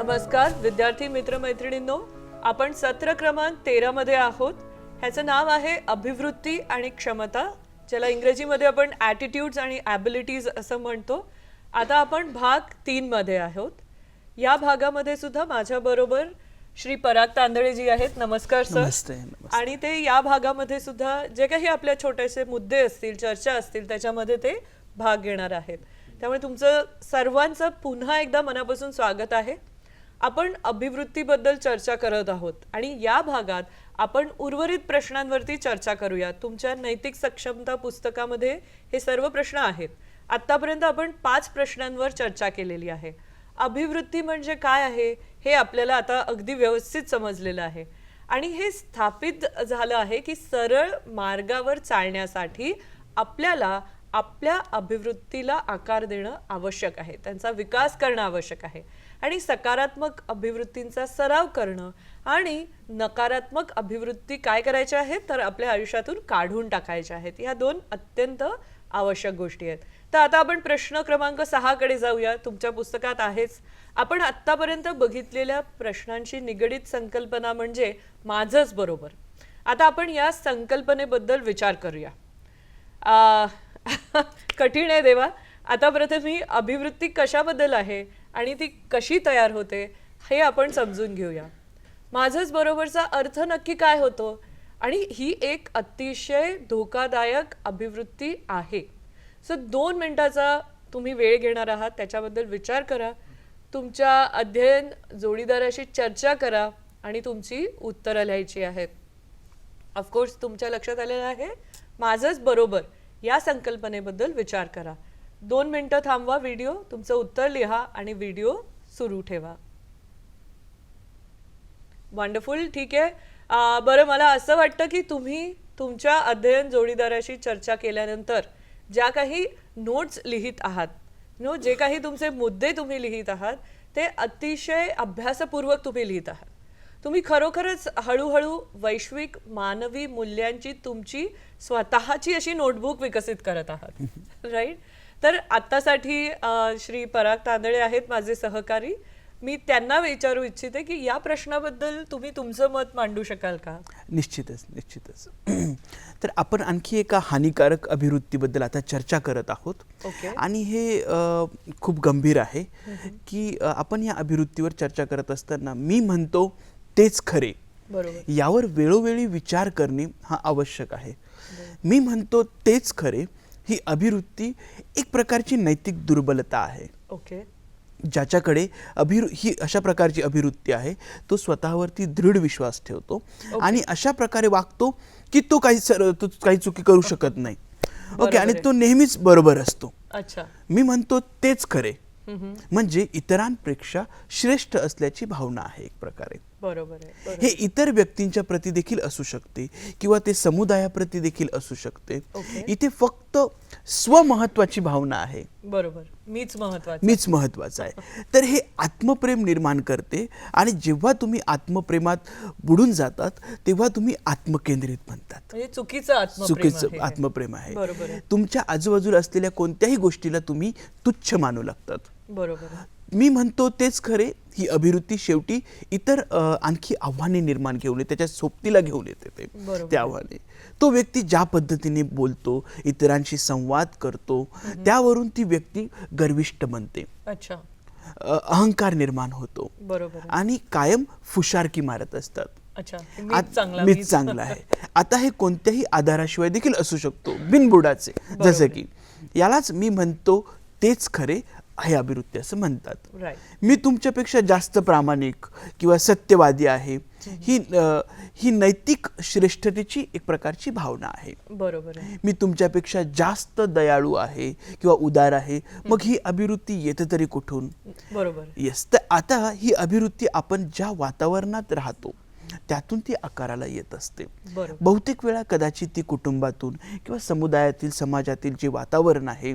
नमस्कार विद्यार्थी मित्रमैत्रिणींनो आपण सत्र क्रमांक तेरा मध्ये आहोत. ह्याचं नाव आहे अभिवृत्ती आणि क्षमता ज्याला इंग्रजीमध्ये आपण ॲटिट्यूड्स आणि ॲबिलिटीज असं म्हणतो. आता आपण भाग तीन मध्ये आहोत. या भागामध्ये सुद्धा माझ्याबरोबर श्री पराग तांदळे जी आहेत. नमस्कार सर. आणि ते या भागामध्ये सुद्धा जे काही आपल्या छोटेसे मुद्दे असतील चर्चा असतील त्याच्यामध्ये ते भाग घेणार आहेत. त्यामुळे तुमचं सर्वांचं पुन्हा एकदा मनापासून स्वागत आहे. आपण अभिवृत्तीबद्दल चर्चा करत आहोत. आणि या भागात आपण उर्वरित प्रश्नांवरती चर्चा करूया. तुमच्या नैतिक सक्षमता पुस्तकामध्ये हे सर्व प्रश्न आहेत. आतापर्यंत आपण पाच प्रश्नांवर चर्चा केलेली आहे. अभिवृत्ती म्हणजे काय आहे हे आपल्याला आता अगदी व्यवस्थित समजलेलं आहे. आणि हे स्थापित झालं आहे की सरळ मार्गावर चालण्यासाठी आपल्याला आपल्या अभिवृत्तीला आकार देणं आवश्यक आहे. त्यांचा विकास करणं आवश्यक आहे. आणि सकारात्मक अभिवृत्तींचा सराव करणं आणि नकारात्मक अभिवृत्ती काय करायच्या आहेत तर आपल्या आयुष्यातून काढून टाकायच्या आहेत. ह्या दोन अत्यंत आवश्यक गोष्टी आहेत. तर आता आपण प्रश्न क्रमांक सहाकडे जाऊया. तुमच्या पुस्तकात आहेच. आपण आत्तापर्यंत बघितलेल्या प्रश्नांशी निगडीत संकल्पना म्हणजे माझंच बरोबर. आता आपण या संकल्पनेबद्दल विचार करूया. कठीण आहे देवा. आता प्रथम ही अभिवृत्ती कशाबद्दल आहे? आणि ती कशी तयार होते हे आपण समजून घेऊया. माझंच बरोबरचा अर्थ नक्की काय होतो? आणि ही एक अतिशय धोकादायक अभिवृत्ती आहे. सो दोन मिनटाचा तुम्ही वेळ घेणार आहात त्याच्याबद्दल विचार करा. तुमच्या अध्ययन जोडीदाराशी चर्चा करा आणि तुमची उत्तरं लिहायची आहेत. ऑफकोर्स तुमच्या लक्षात आलेलं आहे माझंच बरोबर या संकल्पनेबद्दल विचार करा. दोन मिनिटं थांबवा व्हिडिओ तुमचं उत्तर लिहा आणि व्हिडिओ सुरू ठेवा. वंडरफुल ठीक आहे. बरं मला असं वाटतं की तुम्ही तुमच्या अध्ययन जोडीदाराशी चर्चा केल्यानंतर ज्या काही नोट्स लिहित आहात नो जे काही तुमचे मुद्दे तुम्ही लिहित आहात ते अतिशय अभ्यासपूर्वक तुम्ही लिहित आहात. तुम्ही खरोखरच हळूहळू वैश्विक मानवी मूल्यांची तुमची स्वतःची अशी नोटबुक विकसित करत आहात राईट तर आत्तासाठी श्री पराग तांदळे आहेत माझे सहकारी. मी त्यांना विचारू इच्छिते की या प्रश्नाबद्दल तुम्ही तुमचं मत मांडू शकाल का? निश्चितच निश्चितच. तर आपण आणखी एका हानिकारक अभिवृत्तीबद्दल आता चर्चा करत आहोत. ओके. आणि हे खूप गंभीर आहे की आपण या अभिवृत्तीवर चर्चा करत असताना मी म्हणतो तेच खरे. यावर वेळोवेळी विचार करणे हा आवश्यक आहे. मी म्हणतो तेच खरे ही अभिवृत्ती एक प्रकारची नैतिक दुर्बलता आहे. ओके. ज्याच्याकडे अभिवृ ही अशा प्रकारची अभिवृत्ती आहे तो स्वतःवरती दृढ विश्वास ठेवतो आणि अशा प्रकारे वागतो की तो काही सर तो काही चुकी करू शकत नाही. ओके आणि. तो नेहमीच बरोबर असतो. अच्छा. मी म्हणतो तेच खरे. म्हणजे इतरांपेक्षा श्रेष्ठ असल्याची भावना आहे एक प्रकारे. बरोबर. हे इतर व्यक्तींच्या प्रती देखील असू शकते किंवा ते समुदायाप्रती देखील असू शकते. इथे फक्त स्वमहत्वाची भावना आहे. बरोबर. मीच महत्वाचं मीच महत्वाचं आहे. तर हे आत्मप्रेम निर्माण करते आणि जेव्हा तुम्ही आत्मप्रेमात बुडून जातात तेव्हा तुम्ही आत्मकेंद्रित म्हणतात चुकीचं आत्मप्रेम चुकीचं आहे. आत्मप्रेम आहे. तुमच्या आजूबाजूला असलेल्या कोणत्याही गोष्टीला तुम्ही तुच्छ मानू लागतात. बरोबर मी म्हणतो तेच खरे ही अभिवृत्ती शेवटी इतर आणखी आव्हाने निर्माण घेऊन येते त्याच्या सोबतीला घेऊन येते ते बरोबर. ते आव्हाने. तो व्यक्ती ज्या पद्धतीने बोलतो इतरांशी संवाद करतो त्यावरून ती व्यक्ती गर्विष्ठ बनते. अच्छा. अहंकार निर्माण होतो. बरोबर. आणि कायम फुशारकी मारत असतात. मीच चांगला आहे. आता हे कोणत्याही आधाराशिवाय देखील असू शकतो बिनबुडाचे. जसं की यालाच मी म्हणतो तेच खरे हे अभिवृत्ती असं म्हणतात. मी तुमच्यापेक्षा जास्त प्रामाणिक किंवा सत्यवादी आहे. ही ही नैतिक श्रेष्ठतेची एक प्रकारची भावना आहे. बरोबर आहे. मी तुमच्यापेक्षा जास्त दयाळू आहे किंवा उदार आहे. मग ही अभिवृत्ती येते तरी कुठून? बरोबर. येस तर आता ही अभिवृत्ती आपण ज्या वातावरणात राहतो त्यातून ती आकाराला येत असते. बहुतेक वेळा कदाचित ती कुटुंबातून किंवा समुदायातील समाजातील जे वातावरण आहे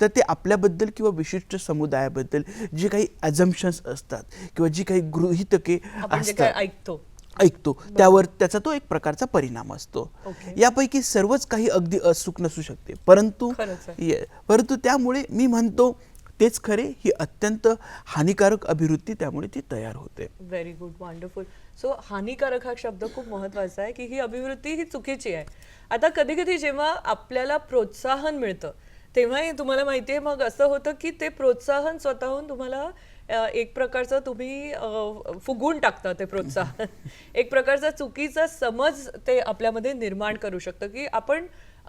तर ते आपल्याबद्दल किंवा विशिष्ट समुदायाबद्दल जे काही ॲझम्पन्स असतात किंवा जी काही गृहितके असतात ऐकतो. ऐकतो. त्यावर त्याचा तो एक प्रकारचा परिणाम असतो. ओके. यापैकी सर्वच काही अगदी अचूक नसू शकते. परंतु परंतु त्यामुळे मी म्हणतो तेच खरे ही अत्यंत हानिकारक अभिवृत्ती त्यामुळे ती तयार होते. व्हेरी गुड वंडरफुल सो हानिकारक हा शब्द खूप महत्त्वाचा आहे की ही अभिवृत्ती ही चुकीची आहे. आता कधी कधी जेव्हा आपल्याला प्रोत्साहन मिळतं तेव्हाही तुम्हाला माहिती आहे मग असं होतं की ते प्रोत्साहन स्वतःहून तुम्हाला एक प्रकारचं तुम्ही अ, फुगवून टाकता ते प्रोत्साहन. एक प्रकारचा चुकीचा समज ते आपल्यामध्ये निर्माण करू शकतं की आपण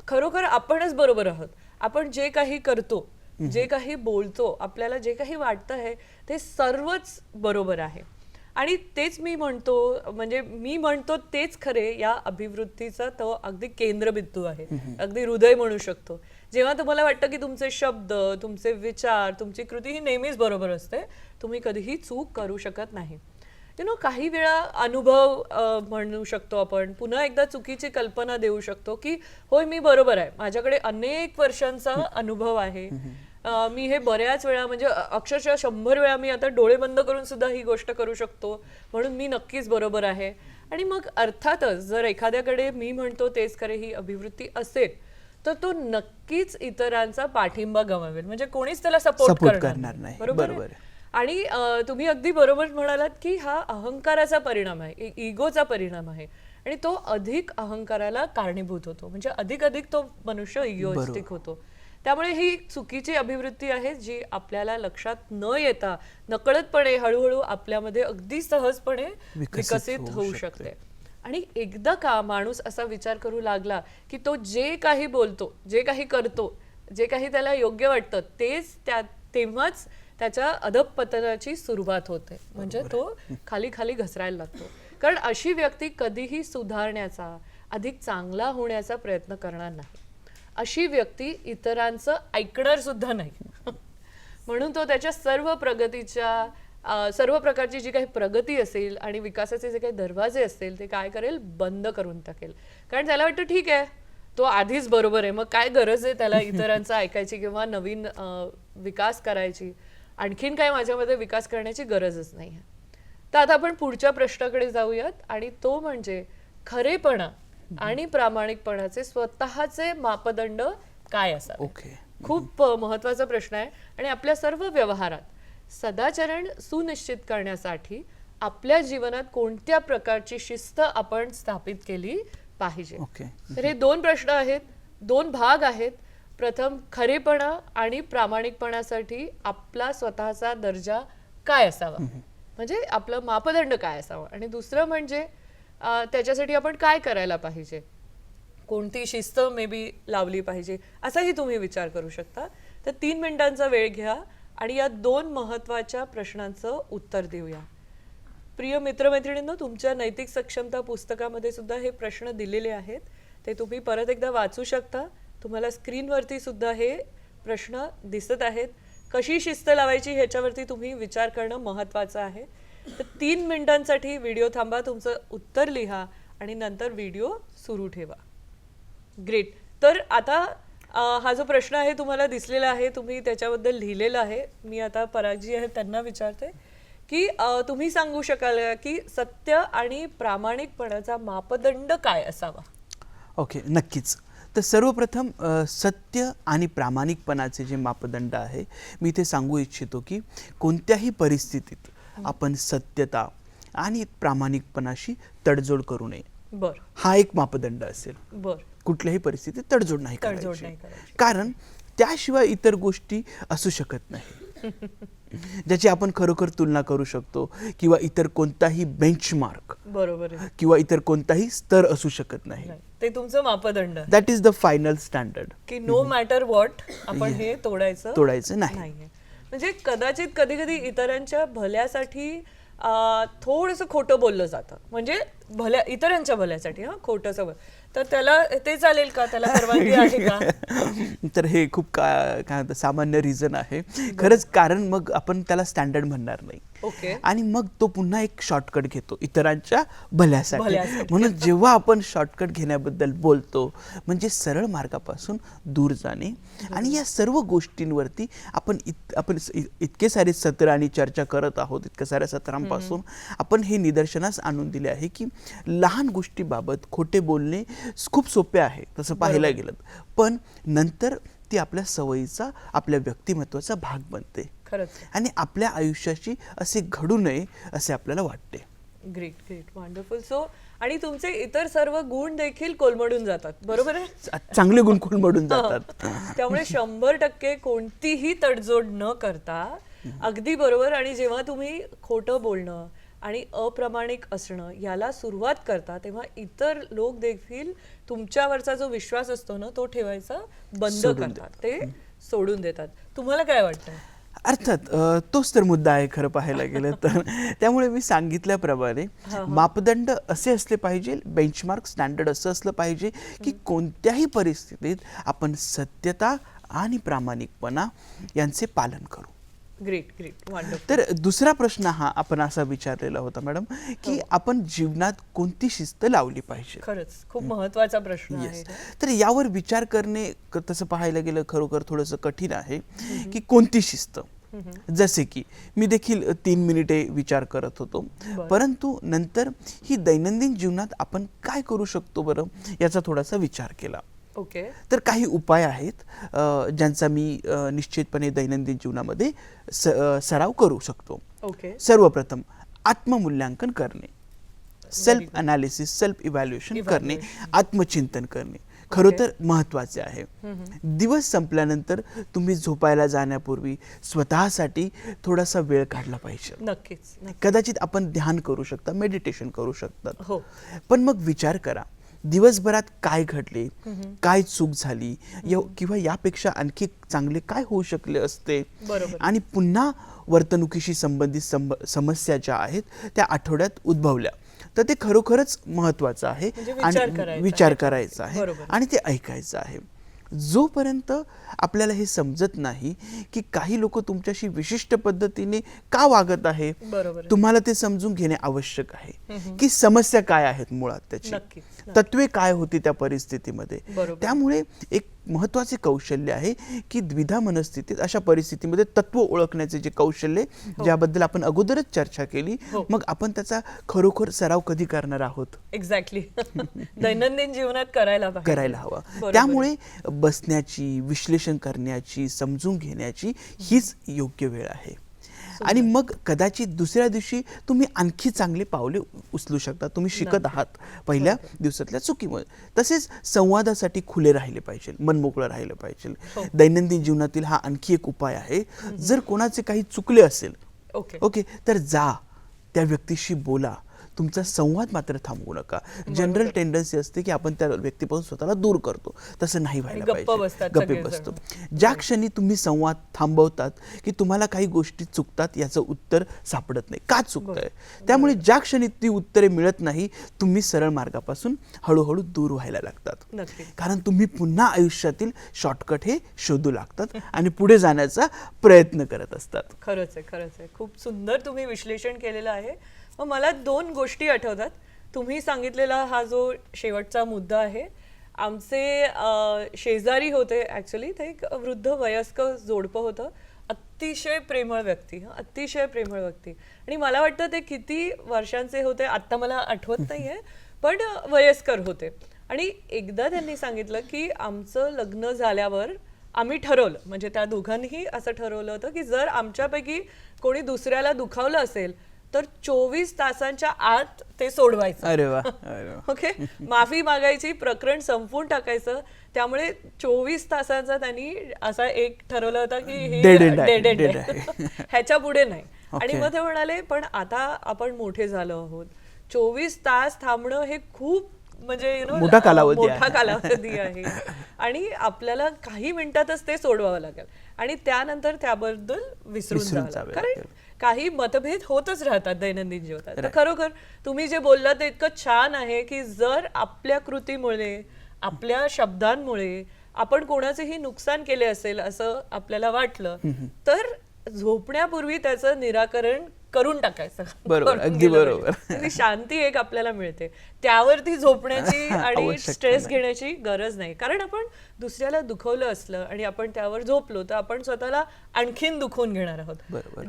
खरोखर आपणच बरोबर आहोत. आपण जे काही करतो जे काही बोलतो आपल्याला जे काही वाटतं आहे ते सर्वच बरोबर आहे. आणि तेच मी म्हणतो म्हणजे मी म्हणतो तेच खरे या अभिवृत्तीचा तो अगदी केंद्रबिंदू आहे. अगदी हृदय म्हणू शकतो. जेव्हा तुम्हाला वाटतं की तुमचे शब्द तुमचे विचार तुमची कृती ही नेहमीच बरोबर असते तुम्ही कधीही चूक करू शकत नाही. यु नो काही वेळा अनुभव म्हणू शकतो आपण पुन्हा एकदा चुकीची कल्पना देऊ शकतो की होय मी बरोबर आहे. माझ्याकडे अनेक वर्षांचा अनुभव आहे. मी हे बऱ्याच वेळा म्हणजे अक्षरशः शंभर वेळा मी आता डोळे बंद करून सुद्धा ही गोष्ट करू शकतो. म्हणून मी नक्कीच बरोबर आहे. आणि मग अर्थातच जर एखाद्याकडे मी म्हणतो तेच खरे ही अभिवृत्ती असेल तर तो नक्कीच इतरांचा पाठिंबा गमावेल. म्हणजे कोणीच त्याला सपोर्ट करणार नाही. बरोबर? आणि तुम्ही अगदी बरोबर म्हणालात की हा अहंकाराचा परिणाम आहे इगोचा परिणाम आहे. आणि तो अधिक अहंकाराला कारणीभूत होतो. म्हणजे अधिक अधिक तो मनुष्य इगोइस्टिक होतो. त्यामुळे ही चुकीची अभिवृत्ती आहे जी आपल्याला लक्षात न येता नकळतपणे हळूहळू आपल्यामध्ये अगदी सहजपणे विकसित होऊ. शकते. आणि एकदा का माणूस असा विचार करू लागला की तो जे काही बोलतो जे काही करतो जे काही त्याला योग्य वाटतं तेच त्या तेव्हाच त्याच्या अधपतनाची सुरुवात होते. म्हणजे तो खाली खाली घसरायला लागतो. कारण अशी व्यक्ती कधीही सुधारण्याचा अधिक चांगला होण्याचा प्रयत्न करणार नाही. अशी व्यक्ती इतरांचं ऐकणार सुद्धा नाही. म्हणून तो त्याच्या सर्व प्रगतीच्या सर्व प्रकारची जी काही प्रगती असेल आणि विकासाचे जे काही दरवाजे असतील ते काय करेल? बंद करून टाकेल. कारण त्याला वाटतं ठीक आहे तो आधीच बरोबर आहे. मग काय गरज आहे त्याला इतरांचं ऐकायची किंवा नवीन विकास करायची? आणखीन काय माझ्यामध्ये विकास करण्याची गरजच नाही आहे. तर आता आपण पुढच्या प्रश्नाकडे जाऊयात आणि तो म्हणजे खरेपणा. आणि प्रामाणिकपणाचे स्वतःचे मापदंड काय असावे? ओके. खूप महत्त्वाचा प्रश्न आहे आणि आपल्या सर्व व्यवहारात सदाचरण सुनिश्चित करण्यासाठी आपल्या जीवनात कोणत्या प्रकारची शिस्त आपण स्थापित केली पाहिजे? ओके. तर हे दोन प्रश्न आहेत दोन भाग आहेत. प्रथम खरेपणा आणि प्रामाणिकपणासाठी आपला स्वतःचा दर्जा काय असावा? म्हणजे आपलं मापदंड काय असावं? आणि दुसरं म्हणजे त्याच्यासाठी आपण काय करायला पाहिजे? कोणती शिस्त मे बी लावली पाहिजे? असाही तुम्ही विचार करू शकता. तर तीन मिनिटांचा वेळ घ्या आणि या दोन महत्त्वाच्या प्रश्नांचं उत्तर देऊया. प्रिय मित्रमैत्रिणींनो तुमच्या नैतिक सक्षमता पुस्तकामध्ये सुद्धा हे प्रश्न दिलेले आहेत. ते तुम्ही परत एकदा वाचू शकता. तुम्हाला स्क्रीनवरती सुद्धा हे प्रश्न दिसत आहेत. कशी शिस्त लावायची ह्याच्यावरती तुम्ही विचार करणं महत्त्वाचं आहे. तर तीन मिनिटांसाठी व्हिडिओ थांबा तुमचं उत्तर लिहा आणि नंतर व्हिडिओ सुरू ठेवा. ग्रेट. तर आता हा जो प्रश्न आहे तुम्हाला दिसलेला आहे तुम्ही त्याच्याबद्दल लिहिलेलं आहे. मी आता पराजी आहे त्यांना विचारते की तुम्ही सांगू शकाल का की सत्य आणि प्रामाणिकपणाचा मापदंड काय असावा? ओके नक्कीच. तर सर्वप्रथम सत्य आणि प्रामाणिकपणाचे जे मापदंड आहे मी ते सांगू इच्छितो की कोणत्याही परिस्थितीत आपण सत्यता आणि प्रामाणिकपणाशी तडजोड करू नये. बर. हा एक मापदंड असेल. बर. कुठल्याही परिस्थितीत तडजोड नाही तडजोड करायची. नाही करायची. कारण त्याशिवाय इतर गोष्टी असू शकत नाही. ज्याची आपण खरोखर तुलना करू शकतो किंवा इतर कोणताही बेंचमार्क बरोबर आहे. किंवा इतर कोणताही स्तर असू शकत नाही. नाही, ते तुमचं मापदंड. आहे. That is the final standard की नो मॅटर व्हॉट आपण हे तोडायचं तोडायचं नाही. नाहीये. म्हणजे कदाचित कधी कधी इतरांच्या भल्यासाठी थोडस खोटं बोललं जातं. म्हणजे भल्या इतरांच्या भल्यासाठी हा खोटं सगळं तर त्याला ते चालेल का? त्याला परवानगी आहे का? तर हे खूप का काय सामान्य रिझन आहे. खरंच कारण मग आपण त्याला स्टँडर्ड म्हणणार नाही. आणि मग तो पुन्हा एक शॉर्टकट घेतो इतरांच्या भल्यासाठी. म्हणून जेव्हा आपण शॉर्टकट घेण्याबद्दल बोलतो म्हणजे सरळ मार्गापासून दूर जाणे. आणि या सर्व गोष्टींवरती आपण इत आपण इतके सारे सत्र आणि चर्चा करत आहोत इतक्या साऱ्या सत्रांपासून आपण हे निदर्शनास आणून दिले आहे की लहान गोष्टीबाबत खोटे बोलणे खूप सोपे आहे तसं पाहायला गेलं पण नंतर ती आपल्या सवयीचा आपल्या व्यक्तिमत्वाचा भाग बनते. खरंच. आणि आपल्या आयुष्याची असे घडू नये असे आपल्याला वाटते. ग्रेट ग्रेट वंडरफुल सो आणि तुमचे इतर सर्व गुण देखील कोलमडून जातात बरोबर आहे? चांगले गुण कोलमडून जातात. त्यामुळे शंभर टक्के कोणतीही तडजोड न करता अगदी बरोबर. आणि जेव्हा तुम्ही खोटं बोलणं आणि अप्रामाणिक असणं याला सुरुवात करता तेव्हा इतर लोक देखील तुमच्यावरचा जो विश्वास असतो ना तो ठेवायचा बंद करतात. ते सोडून देतात. तुम्हाला काय वाटतं? अर्थात तोच तर मुद्दा आहे खरं पाहायला गेलं तर. त्यामुळे मी सांगितल्याप्रमाणे मापदंड असे असले पाहिजे बेंचमार्क स्टँडर्ड असं असलं पाहिजे की कोणत्याही परिस्थितीत आपण सत्यता आणि प्रामाणिकपणा यांचे पालन करू. ग्रेट ग्रेट तर दुसरा प्रश्न हा आपण असा विचारलेला होता मॅडम की आपण जीवनात कोणती शिस्त लावली पाहिजे? खरंच. खूप महत्त्वाचा प्रश्न आहे तर यावर विचार करणे तसं पाहायला गेलं खरोखर थोडंसं कठीण आहे की कोणती शिस्त? जसे की मी देखील तीन मिनिटे विचार करत होतो. परंतु नंतर ही दैनंदिन जीवनात आपण काय करू शकतो बरं? याचा थोडासा विचार केला. ओके. तर काही उपाय आहेत ज्यांचा मी निश्चितपणे दैनंदिन जीवनामध्ये सराव करू शकतो. ओके. सर्वप्रथम आत्ममूल्यांकन करणे. सेल्फ अनालिसिस सेल्फ इव्हॅल्युएशन करणे. आत्मचिंतन करणे. खरं Okay. तर महत्त्वाचे आहे. दिवस संपल्यानंतर तुम्ही झोपायला जाण्यापूर्वी स्वतःसाठी थोडासा वेळ काढला पाहिजे. नक्कीच. कदाचित आपण ध्यान करू शकता मेडिटेशन करू शकतात हो. पण मग विचार करा दिवसभरात काय घडले? काय चूक झाली? या- किंवा यापेक्षा आणखी चांगले काय होऊ शकले असते. आणि पुन्हा वर्तणुकीशी संबंधित संब- समस्या ज्या आहेत त्या आठवड्यात उद्भवल्या. तर ते खरोखरच महत्वाचं आहे म्हणजे विचार करायचा विचार आहे. करायचा आहे. आणि ते ऐकायचं आहे जोपर्यंत आपल्याला हे समजत नाही की काही लोक तुमच्याशी विशिष्ट पद्धतीने का वागत आहे. तुम्हाला ते समजून घेणे आवश्यक आहे की समस्या काय आहेत मुळात त्याची. तत्वे काय होती त्या परिस्थितीमध्ये. त्यामुळे एक महत्त्वाचे कौशल्य आहे की द्विधा मनस्थितीत अशा परिस्थितीमध्ये तत्व ओळखण्याचे जे कौशल्य ज्याबद्दल आपण अगोदरच चर्चा केली हो. मग आपण त्याचा खरोखर सराव कधी करणार आहोत? एक्झॅक्टली दैनंदिन जीवनात करायला करायला हवा. त्यामुळे बसण्याची विश्लेषण करण्याची समजून घेण्याची हीच योग्य वेळ आहे. आणि मग कदाचित दुसऱ्या दिवशी तुम्ही आणखी चांगले पावले उचलू शकता. तुम्ही शिकत आहात पहिल्या दिवसातल्या चुकीमुळे. तसेच संवादासाठी खुले राहिले पाहिजे मन मोकळं राहिलं हो. पाहिजे दैनंदिन जीवनातील हा आणखी एक उपाय आहे. जर कोणाचे काही चुकले असेल ओके. ओके तर जा त्या व्यक्तीशी बोला. तुमचा संवाद मात्र थांबवू नका. जनरल टेंडन्सी असते की आपण त्या व्यक्तीपासून स्वतःला दूर करतो. तसं नाही व्हायला पाहिजे. गप्पे. बसतो. ज्या क्षणी तुम्ही संवाद थांबवतात की तुम्हाला काही गोष्टी चुकतात याचं उत्तर सापडत नाही. का चुकतंय? त्यामुळे ज्या क्षणी ती उत्तरे मिळत नाही तुम्ही सरळ मार्गापासून हळूहळू दूर व्हायला लागतात. कारण तुम्ही पुन्हा आयुष्यातील शॉर्टकट हे शोधू लागतात आणि पुढे जाण्याचा प्रयत्न करत असतात. खरंच आहे खरंच आहे. खूप सुंदर तुम्ही विश्लेषण केलेलं आहे. मग मला दोन गोष्टी आठवतात. तुम्ही सांगितलेला हा जो शेवटचा मुद्दा आहे आमचे शेजारी होते ॲक्च्युली ते एक वृद्ध वयस्क जोडपं होतं. अतिशय प्रेमळ व्यक्ती हं, अतिशय प्रेमळ व्यक्ती. आणि मला वाटतं ते किती वर्षांचे होते आत्ता मला आठवत नाही आहे पण वयस्कर होते. आणि एकदा त्यांनी सांगितलं की आमचं लग्न झाल्यावर आम्ही ठरवलं म्हणजे त्या दोघांनीही असं ठरवलं होतं की जर आमच्यापैकी कोणी दुसऱ्याला दुखावलं असेल तर चोवीस तासांच्या आत ते सोडवायचं. अरे वा अरे वा. ओके माफी मागायची प्रकरण संपवून टाकायचं. त्यामुळे चोवीस तासांचा त्यांनी असा एक ठरवलं होतं की हे Dead end आहे, dead end dead आहे. ह्याच्या पुढे नाही. आणि Okay. मग ते म्हणाले पण आता आपण मोठे झालो आहोत. चोवीस तास थांबणं हे खूप म्हणजे you know, मोठा कालावधी मोठा आहे. कालावधी आहे. आणि आपल्याला काही मिनिटातच ते सोडवावं लागेल. आणि त्यानंतर त्याबद्दल विसरून विसरून जावं लागेल. कारण. काही मतभेद होतच राहतात दैनंदिन जीवनात. तर खरोखर तुम्ही जे बोललात ते इतकं छान आहे की जर आपल्या कृतीमुळे आपल्या शब्दांमुळे आपण कोणाचेही नुकसान केले असेल असं आपल्याला वाटलं तर झोपण्यापूर्वी त्याचं निराकरण करून टाकायचं. बरोबर, अगदी बरोबर. ती शांती एक आपल्याला मिळते. त्यावरती झोपण्याची आणि स्ट्रेस. घेण्याची गरज नाही. कारण आपण दुसऱ्याला दुखवलं असलं आणि आपण त्यावर झोपलो तर आपण स्वतःला आणखीन दुखवून घेणार आहोत.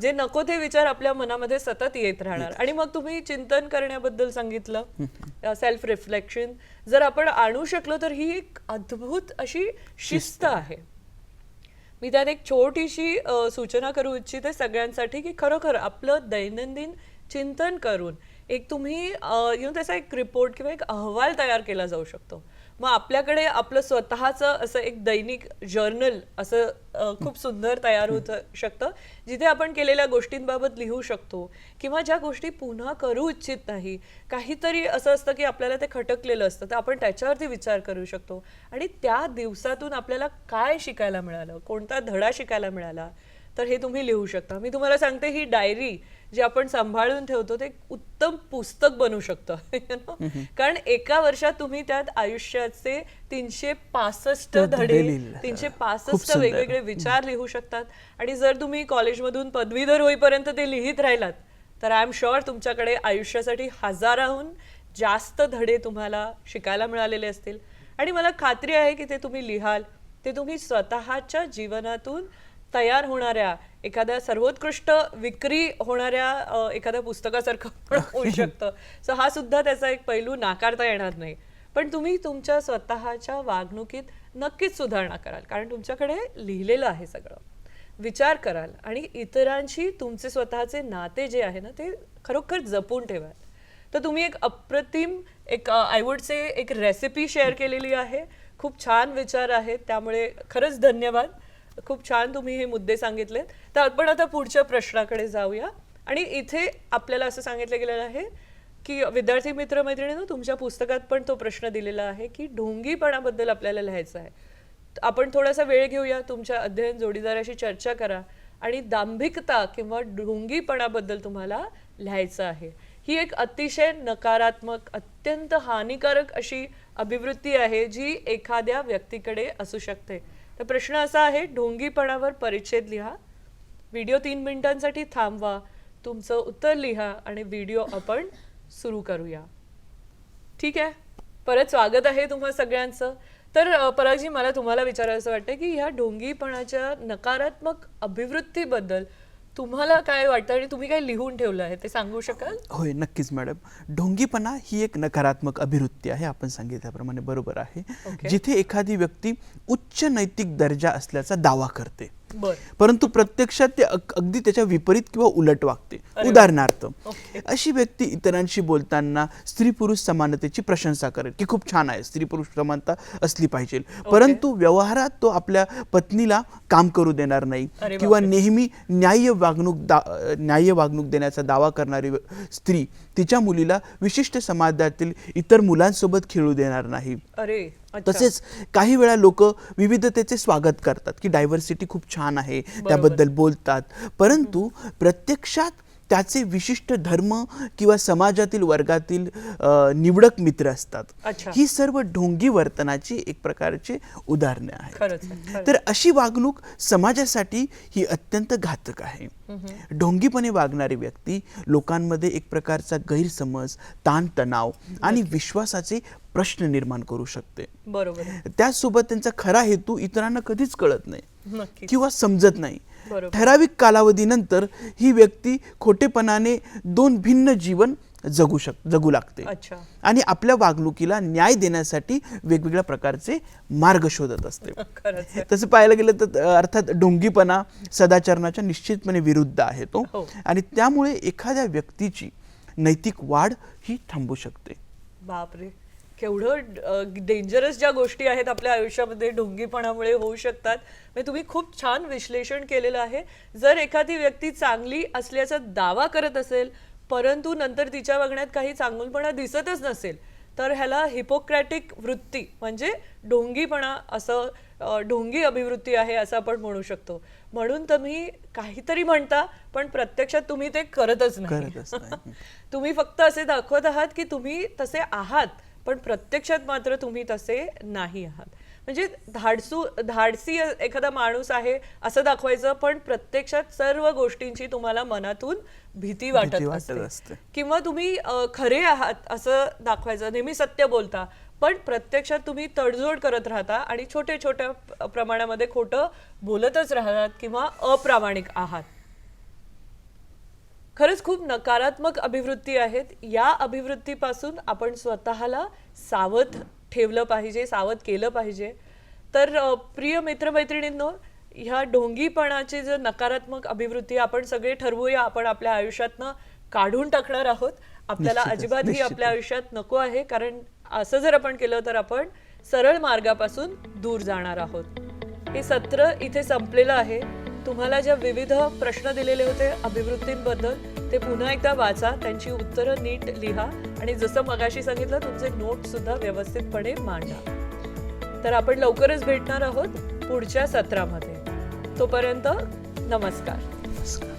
जे नको ते विचार आपल्या मनामध्ये सतत येत राहणार. आणि मग तुम्ही चिंतन करण्याबद्दल सांगितलं सेल्फ रिफ्लेक्शन जर आपण आणू शकलो तर ही एक अद्भुत अशी शिस्त आहे. मी त्यात एक छोटीशी सूचना करू इच्छिते सगळ्यांसाठी की खरोखर आपलं दैनंदिन चिंतन करून एक तुम्ही यु त्याचा एक रिपोर्ट किंवा एक अहवाल तयार केला जाऊ शकतो. मग आपल्याकडे आपलं स्वतःचं असं एक दैनिक जर्नल असं खूप सुंदर तयार होत शकतं जिथे आपण केलेल्या गोष्टींबाबत लिहू शकतो किंवा ज्या गोष्टी पुन्हा करू इच्छित नाही. काहीतरी असं असतं की आपल्याला ते खटकलेलं असतं तर आपण त्याच्यावरती विचार करू शकतो. आणि त्या दिवसातून आपल्याला काय शिकायला मिळालं? कोणता धडा शिकायला मिळाला? तर हे तुम्ही लिहू शकता. मी तुम्हाला सांगते ही डायरी जी आपण सांभाळून ठेवतो ते उत्तम पुस्तक बनू शकतं you know? कारण एका वर्षात तुम्ही त्यात आयुष्याचे तीनशे पासष्ट धडे. तीनशे पासष्ट. वेगवेगळे विचार लिहू शकतात आणि जर तुम्ही कॉलेजमधून पदवीधर होईपर्यंत ते लिहित राहिलात तर आय एम शुअर तुमच्याकडे आयुष्यासाठी हजाराहून जास्त धडे तुम्हाला शिकायला मिळालेले असतील आणि मला खात्री आहे की ते तुम्ही लिहाल ते तुम्ही स्वतःच्या जीवनातून तयार होणाऱ्या एखाद्या सर्वोत्कृष्ट विक्री होणाऱ्या एखाद्या पुस्तकासारखं पण होऊ शकतं. सो हा सुद्धा त्याचा एक पैलू नाकारता येणार नाही. पण तुम्ही तुमच्या स्वतःच्या वागणुकीत नक्कीच सुधारणा कराल. कारण तुमच्याकडे लिहिलेलं आहे सगळं. विचार कराल आणि इतरांशी तुमचे स्वतःचे नाते जे आहे ना ते खरोखर जपून ठेवाल. तर तुम्ही एक अप्रतिम एक आय वुड से एक रेसिपी शेअर केलेली आहे. खूप छान विचार आहेत. त्यामुळे खरंच धन्यवाद. खूप छान तुम्ही हे मुद्दे सांगितलेत. तर आपण आता पुढच्या प्रश्नाकडे जाऊया. आणि इथे आपल्याला असं सांगितलं गेलेलं आहे की विद्यार्थी मित्र मैत्रिणीनं तुमच्या पुस्तकात पण तो प्रश्न दिलेला आहे की ढोंगीपणाबद्दल आपल्याला लिहायचं आहे. आपण थोडासा वेळ घेऊया तुमच्या अध्ययन जोडीदाराशी चर्चा करा आणि दांभिकता किंवा ढोंगीपणाबद्दल तुम्हाला लिहायचं आहे. ही एक अतिशय नकारात्मक अत्यंत हानिकारक अशी अभिवृत्ती आहे जी एखाद्या व्यक्तीकडे असू शकते. तर प्रश्न असा आहे ढोंगीपणावर परिच्छेद लिहा. व्हिडिओ तीन मिनिटांसाठी थांबवा. तुमचं उत्तर लिहा आणि व्हिडिओ आपण सुरू करूया. ठीक आहे? परत स्वागत आहे तुम्हा सगळ्यांचं. तर अ, परागजी मला तुम्हाला विचारायचं वाटतं की ह्या ढोंगीपणाच्या नकारात्मक अभिवृत्तीबद्दल तुम्हाला काय वाटतं आणि तुम्ही काय लिहून ठेवलं आहे ते सांगू शकाल? होय नक्कीच मॅडम. ढोंगीपणा ही एक नकारात्मक अभिवृत्ती आहे आपण सांगितल्याप्रमाणे बरोबर आहे. Okay. जिथे एखादी व्यक्ती उच्च नैतिक दर्जा असल्याचा दावा करते. परंतु प्रत्यक्षात ते अग- अगदी त्याच्या विपरीत किंवा उलट वागते. उदाहरणार्थ. अशी व्यक्ती इतरांशी बोलताना स्त्री पुरुष समानतेची प्रशंसा करेल की खूप छान आहे स्त्री पुरुष समानता असली पाहिजे परंतु व्यवहारात तो आपल्या पत्नीला काम करू देणार नाही किंवा. नेहमी न्याय्य वागणूक दा न्याय्य वागणूक देण्याचा दावा करणारी स्त्री तिच्या मुलीला विशिष्ट समाजातील इतर मुलांसोबत खेळू देणार नाही अरे. तसेच काही वेळा लोक विविधतेचे स्वागत करतात की डायव्हर्सिटी खूप छान आहे त्याबद्दल बोलतात. परंतु प्रत्यक्षात त्याचे विशिष्ट धर्म किंवा समाजातील वर्गातील निवडक मित्र असतात. अच्छा. ही सर्व ढोंगी वर्तनाची एक प्रकारची उदाहरणे आहेत. तर अशी वागणूक समाजासाठी ही अत्यंत घातक आहे. ढोंगीपणे वागणारी व्यक्ती लोकांमध्ये एक प्रकारचा गैरसमज ताणतणाव आणि विश्वासाचे प्रश्न निर्माण करू शकते. बरोबर. त्याचसोबत त्यांचा खरा हेतू इतरांना कधीच कळत नाही. किंवा समजत नाही. ठराविक कालावधीनंतर ही व्यक्ती खोटेपणाने दोन भिन्न जीवन जगू शक जगू लागते. आणि आपल्या वागणुकीला न्याय देण्यासाठी वेगवेगळ्या प्रकारचे मार्ग शोधत असते. तसं पाहायला गेलं तर अर्थात ढोंगीपणा सदाचरणाच्या निश्चितपणे विरुद्ध आहे तो. हो. आणि त्यामुळे एखाद्या व्यक्तीची नैतिक वाढ ही थांबू शकते. बापरे. केवढं डेंजरस ज्या गोष्टी आहेत आपल्या आयुष्यामध्ये ढोंगीपणामुळे होऊ शकतात. म्हणजे तुम्ही खूप छान विश्लेषण केलेलं आहे. जर एखादी व्यक्ती चांगली असल्याचा दावा करत असेल परंतु नंतर तिच्या वागण्यात काही चांगलपणा दिसतच नसेल तर ह्याला हिपोक्रॅटिक वृत्ती म्हणजे ढोंगीपणा असं ढोंगी अभिवृत्ती आहे असं आपण म्हणू शकतो. म्हणून तुम्ही काहीतरी म्हणता पण प्रत्यक्षात तुम्ही ते करतच नाही. तुम्ही फक्त असे दाखवत आहात की तुम्ही तसे आहात. पण प्रत्यक्षात मात्र तुम्ही तसे नाही आहात. म्हणजे धाडसू धाडसी एखादा माणूस आहे असं दाखवायचं पण प्रत्यक्षात सर्व गोष्टींची तुम्हाला मनातून भीती वाटत असते. किंवा तुम्ही खरे आहात असं दाखवायचं नेहमी सत्य बोलता पण प्रत्यक्षात तुम्ही तडजोड करत राहता आणि छोटे छोट्या प- प्रमाणामध्ये खोटं बोलतच राहतात किंवा अप्रामाणिक आहात. खरंच खूप नकारात्मक अभिवृत्ती आहेत. या अभिवृत्तीपासून आपण स्वतःला सावध ठेवलं पाहिजे सावध केलं पाहिजे. तर प्रिय मित्रमैत्रिणींनो ह्या ढोंगीपणाची जे नकारात्मक अभिवृत्ती आपण सगळे ठरवूया आपण आपल्या आयुष्यातनं काढून टाकणार आहोत. आपल्याला अजिबात ही. आपल्या आयुष्यात नको आहे कारण असं जर आपण केलं तर आपण सरळ मार्गापासून दूर जाणार आहोत. हे सत्र इथे संपलेलं आहे. तुम्हाला ज्या विविध प्रश्न दिलेले होते अभिवृत्तींबद्दल ते पुन्हा एकदा वाचा त्यांची उत्तरं नीट लिहा आणि जसं मगाशी सांगितलं तुमचे नोट सुद्धा व्यवस्थितपणे मांडा. तर आपण लवकरच भेटणार आहोत पुढच्या सत्रामध्ये. तोपर्यंत नमस्कार. नमस्कार.